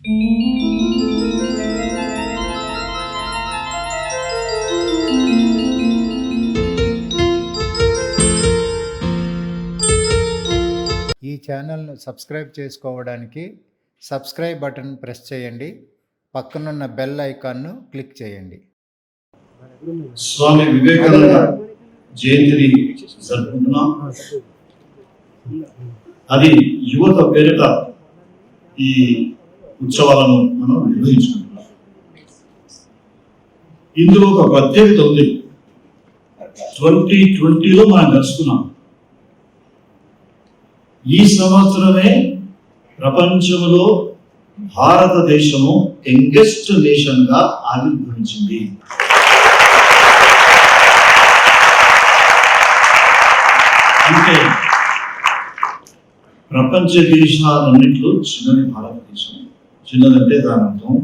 ఈ ఛానల్ను సబ్స్క్రైబ్ చేసుకోవడానికి సబ్స్క్రైబ్ బటన్ ప్రెస్ చేయండి. పక్కనున్న బెల్ ఐకాన్ను క్లిక్ చేయండి. స్వామి వివేకానంద జయంతిని జరుపుకుంటున్నాం. అది యువత పేరిట ఈ ఉత్సవాలను మనం నిర్వహించుకుంటున్నాం ఇందులో ఒక ప్రత్యేకత ఉంది. ట్వంటీ ట్వంటీలో మనం కలుసుకున్నాం ఈ సంవత్సరమే ప్రపంచంలో భారతదేశము యంగెస్ట్ నేషన్గా ఆవిర్భవించింది. అంటే ప్రపంచ దేశాలన్నింటిలో చిన్నది భారతదేశం. చిన్నదంటే దాని అర్థం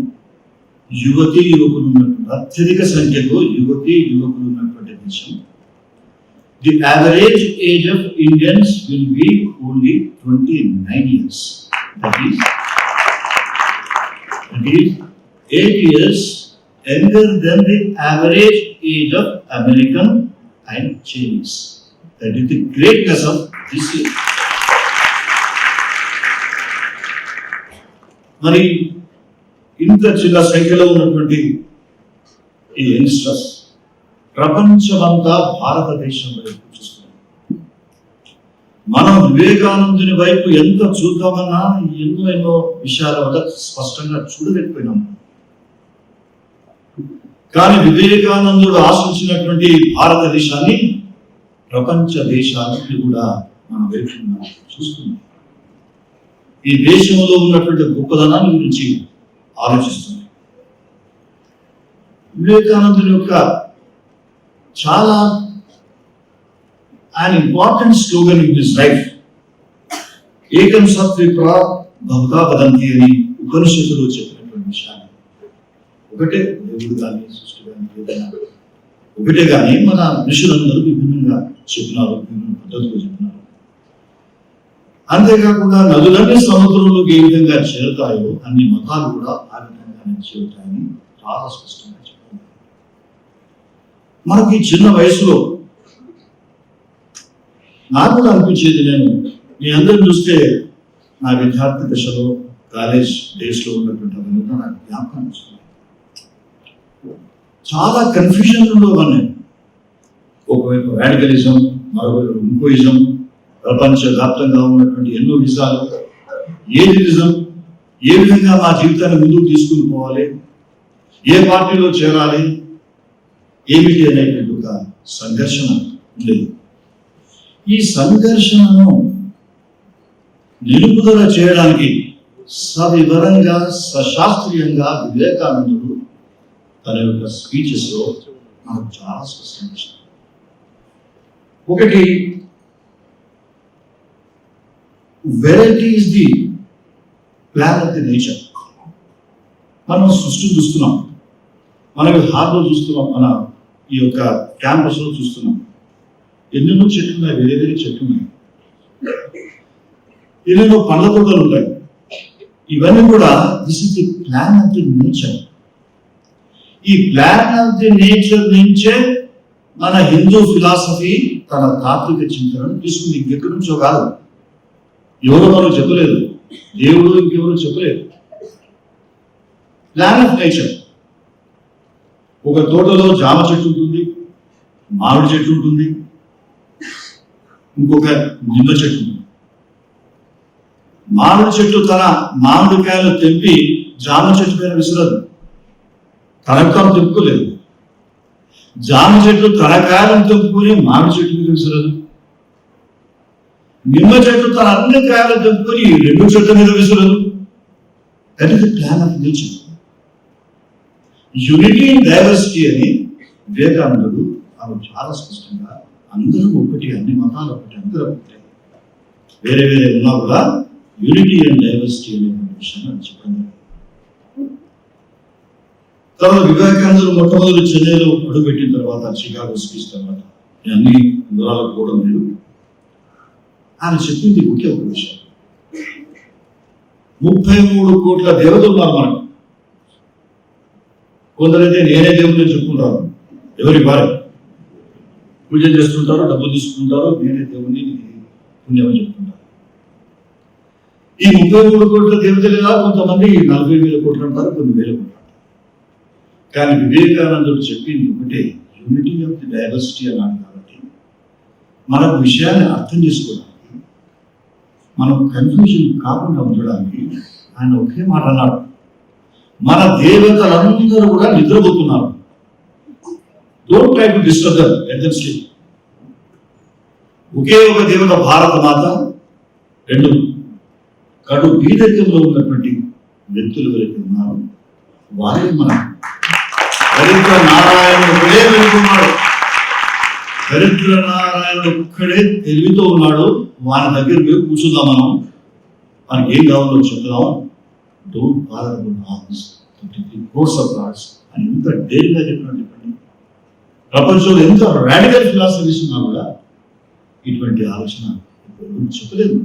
యువతి యువకులు ఉన్నటువంటి అత్యధిక సంఖ్యలో యువతి యువకులు ఉన్నటువంటి దేశం the average age of Indians will be only twenty nine years that is that is eight years younger than the average age of American and Chinese. That is the greatness of this year. మరి ఇంత చిన్న సంఖ్యలో ఉన్నటువంటి ఈ youngsters ప్రపంచమంతా భారతదేశం వైపు చూస్తున్నాం మనం వివేకానందుని వైపు ఎంత చూద్దామన్నా ఎన్నో ఎన్నో విషయాల వల్ల స్పష్టంగా చూడలేకపోయినాం. కానీ వివేకానందుడు ఆశించినటువంటి భారతదేశాన్ని ప్రపంచ దేశాలన్నీ కూడా మన వైపు చూస్తున్నాం ఈ దేశంలో ఉన్నటువంటి గొప్పదనాన్ని గురించి ఆలోచిస్తుంది. వివేకానందుని యొక్క చాలా an important slogan in this life ఏకం సత్విప్ర బహుదా వదంతి అని ఉపనిషత్తులు చెప్పినటువంటి విషయాన్ని ఒకటే దేవుడు కానీ సృష్టి కానీ ఏదైనా. ఒకటే కానీ మన ఋషులందరూ విభిన్నంగా చెప్పినారు విభిన్న పద్ధతిలో చెప్పినారు. అంతేకాకుండా నదులన్నీ సముద్రంలోకి ఏ విధంగా చేరుతాయో అన్ని మతాలు కూడా ఆ విధంగానే చేరుతాయని చాలా స్పష్టంగా చెప్పారు. మనకి చిన్న వయసులో నాకు కూడా అనిపించేది నేను మీ అందరూ చూస్తే నా విద్యార్థి దశలో కాలేజ్ డేస్లో ఉన్నటువంటి అవన్నీ కూడా నాకు జ్ఞాపకం చాలా కన్ఫ్యూజన్ ఉన్నాయి ఒకవైపు రాడికలిజం మరోవైపు ఇంకోయిజం ప్రపంచవ్యాప్తంగా ఉన్నటువంటి ఎన్నో విషయాలు. ఏది నిజం? ఏ విధంగా మా జీవితాన్ని ముందుకు తీసుకుని పోవాలి? ఏ పార్టీలో చేరాలి? ఏమిటి అనేటువంటి ఒక సంఘర్షణ ఉండేది. ఈ సంఘర్షణను నిలుపుదల చేయడానికి సవివరంగా సశాస్త్రీయంగా వివేకానందుడు తన యొక్క స్పీచెస్లో నాకు చాలా స్పష్టం ఒకటి variety is the plan of the nature మనం సృష్టి చూస్తున్నాం. మనం హార్లో చూస్తున్నాం. మన ఈ యొక్క క్యాంపస్లో చూస్తున్నాం. ఎన్నెన్నో చెట్లు ఉన్నాయి. వేరే వేరే చెట్లు ఉన్నాయి. ఎన్నెన్నో పండ్ల తోటలు ఉంటాయి. ఇవన్నీ కూడా this is the plan of the nature ఈ ప్లాన్ ఆఫ్ ది నేచర్ నుంచే మన హిందూ ఫిలాసఫీ తన తాత్విక చింతనను తీసుకుంది. ఇంకెక్కడి నుంచో కాదు. ఎవరు మనం చెప్పలేదు. దేవుడు ఇంకెవరు చెప్పలేదు. ప్లాన్ ఆఫ్ నేచర్ ఒక తోటలో జామ చెట్టు ఉంటుంది మామిడి చెట్టు ఉంటుంది ఇంకొక నిమ్మ చెట్టు ఉంటుంది. మామిడి చెట్టు తన మామిడికాయలు తెంపి జామ చెట్టు పైన విసరదు. తనకు తెంపుకోలేదు. జామ చెట్టు తన కాయలను తెంపుకొని మామిడి చెట్టు మీద విసరదు. నిమ్మ చెట్టు తన అన్ని కాయలు తెంపుకొని రెండు చెట్ల మీద విసురదు. That is plan of nature unity in diversity అని వివేకానందుడు ఆమె చాలా స్పష్టంగా అందరూ ఒకటి అన్ని మతాలు ఒకటి అందరూ ఒకటి. వేరే వేరే ఉన్నా కూడా యూనిటీ అండ్ డైవర్సిటీ అనే విషయాన్ని చెప్పండి తర్వాత వివేకానందుడు మొట్టమొదటి చెన్నైలో అడుగుపెట్టిన తర్వాత చికాగో స్పీచ్ తర్వాత అన్ని వివరాలకు కూడా లేదు ఆయన చెప్పింది ఒకే ఒక విషయం ముప్పై మూడు కోట్ల దేవతలు ఉన్నారు మనకు. కొందరైతే నేనే దేవుడిని చెప్పుకుంటారు. ఎవరి భార్య? పూజ చేస్తుంటారు డబ్బులు తీసుకుంటారు నేనే దేవుని పుణ్యం అని చెప్పుకుంటారు. ఈ ముప్పై మూడు కోట్ల దేవతలుగా కొంతమంది నలభై వేల కోట్లు అంటారు కొన్ని వేల కోట్లు కానీ వివేకానందుడు చెప్పింది ఒకటే యూనిటీ ఆఫ్ ది డైవర్సిటీ అన్నాడు కాబట్టి మనకు విషయాన్ని అర్థం చేసుకోవాలి మనం కన్ఫ్యూజన్ కాకుండా ఉండడానికి ఆయన ఒకే మాట అన్నాడు. మన దేవతలందరూ కూడా నిద్రపోతున్నారు. Don't try to disturb them ఒకే ఒక దేవత భారత మాత రెండు కడు బీదరికంలో ఉన్నటువంటి వ్యక్తులు ఎవరైతే ఉన్నారు వారే మనం దరిద్ర నారాయణ ఒక్కడే దరిద్ర నారాయణ ఒక్కడే తెలివితో ఉన్నాడు. వారి దగ్గర మేము కూర్చుందాం మనం. మనకి ఏం కావాలో చెప్దాం don't bother about course of arts అని ఎంత డేర్గా చెప్పినాడు చెప్పండి ప్రపంచంలో ఎంత రాడికల్ ఫిలాసఫీస్ ఉన్నా కూడా ఇటువంటి ఆలోచన చెప్పలేదు.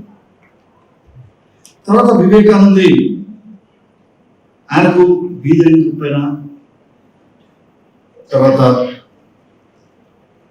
తర్వాత వివేకానంది ఆయనకు బీదరికం పైన తర్వాత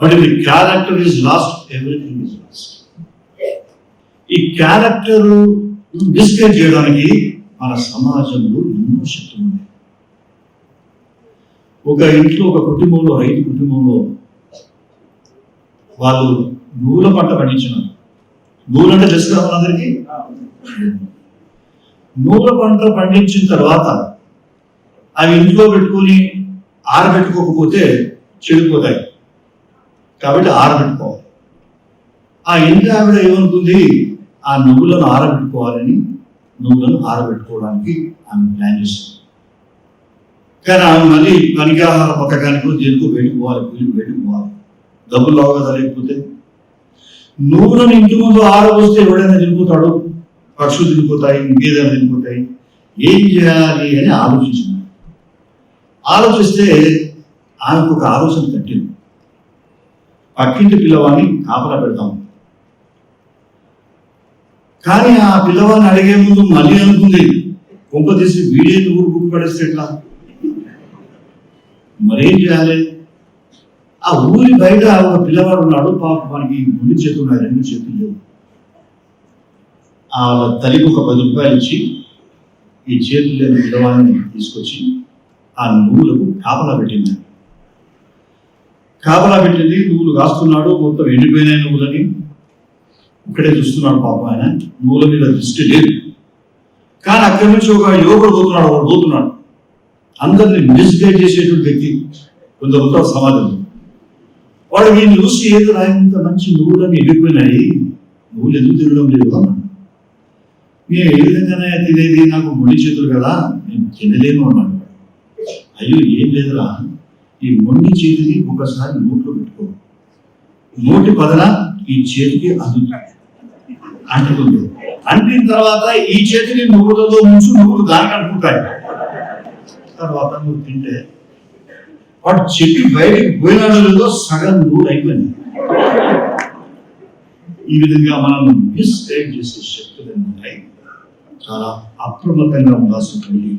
but if character is lost everything is lost ఈ క్యారెక్టర్ మిస్గైడ్ చేయడానికి మన సమాజంలో ఎన్నో శక్తులు ఉన్నాయి ఒక ఇంట్లో ఒక కుటుంబంలో రైతు కుటుంబంలో వాళ్ళు నూల పంట పండించినారు. నూలు అంటే తెలుసు కదా మనందరికీ? నూల పంట పండించిన తర్వాత అవి ఇంట్లో పెట్టుకొని ఆరబెట్టుకోకపోతే చెడిపోతాయి. కాబట్టి ఆరబెట్టుకోవాలి. ఆ ఇంటి ఆవిడ ఏమనుకుంది? ఆ నువ్వులను ఆరబెట్టుకోవాలని నువ్వులను ఆరబెట్టుకోవడానికి ఆమె ప్లాన్ చేసింది. కానీ ఆమె మళ్ళీ పనికాహార పథకానికి దేనికో వెళ్ళిపోవాలి పోవాలి కూలికి డబ్బులు లావు కదా లేకపోతే? నువ్వులను ఇంటి ముందు ఆరబోస్తే ఎవడైనా తినిపోతాడు? పక్షులు తినిపోతాయి ఇంకేదైనా తినిపోతాయి. ఏం చేయాలి అని ఆలోచించింది. ఆలోచిస్తే ఆమెకు ఒక ఆలోచన కట్టింది. పక్కింటి పిల్లవాడిని కాపలా పెడతాం. కానీ ఆ పిల్లవాడిని అడిగే ముందు మళ్ళీ అనుకుంది కొంప తీసి వీడే ఊరు బుక్ పడేస్తే ఎట్లా? మరేం చేయాలి? ఆ ఊరి బయట ఒక పిల్లవాడు ఉన్నాడు పాప మనకి ముందు చేతులు ఉన్నాయి రెండు చేతులు లేవు. ఆ తల్లికి ఒక పది రూపాయలు ఇచ్చి ఈ చేతులు లేని పిల్లవాడిని తీసుకొచ్చి ఆ నువ్వులకు కాపలా పెట్టింది. కాపలా పెట్టింది నువ్వులు కాస్తున్నాడు మొత్తం ఎండిపోయినాయి నువ్వులని ఇక్కడే చూస్తున్నాడు పాప ఆయన నువ్వుల మీద దృష్టి లేదు. కానీ అక్కడి నుంచి ఒక యువకుడు పోతున్నాడు వాడు పోతున్నాడు. అందరిని మిస్గైడ్ చేసేటువంటి వ్యక్తి కొందరు ఉంటారు సమాజంలో. వాడు నేను చూసి ఏదో ఇంత మంచి నువ్వులని ఎండిపోయినాయి నువ్వులు ఎందుకు తినడం లేదు అన్నాడు నేను ఏ విధంగానే తినేది నాకు ముడి చేతులు కదా నేను తినలేను అన్నాడు. అయ్యో ఏం లేదురా. ఈ మొండి చేతిని ఒకసారి నోట్లో పెట్టుకో. నోటి పదన ఈ చేతికి అందుతుంది. అంటుతుంది అంటిన తర్వాత ఈ చేతిని నువ్వులతో ముంచు నువ్వులు దానికి అంటుకుంటాయి. తర్వాత నువ్వు తింటే వాడు చెప్పి బయటికి పోయినాడో సగం నూరు అయిపోయింది. ఈ విధంగా మనం మిస్గైడ్ చేసే శక్తులు ఉంటాయి చాలా అప్రమత్తంగా ఉండాల్సి ఉంటుంది.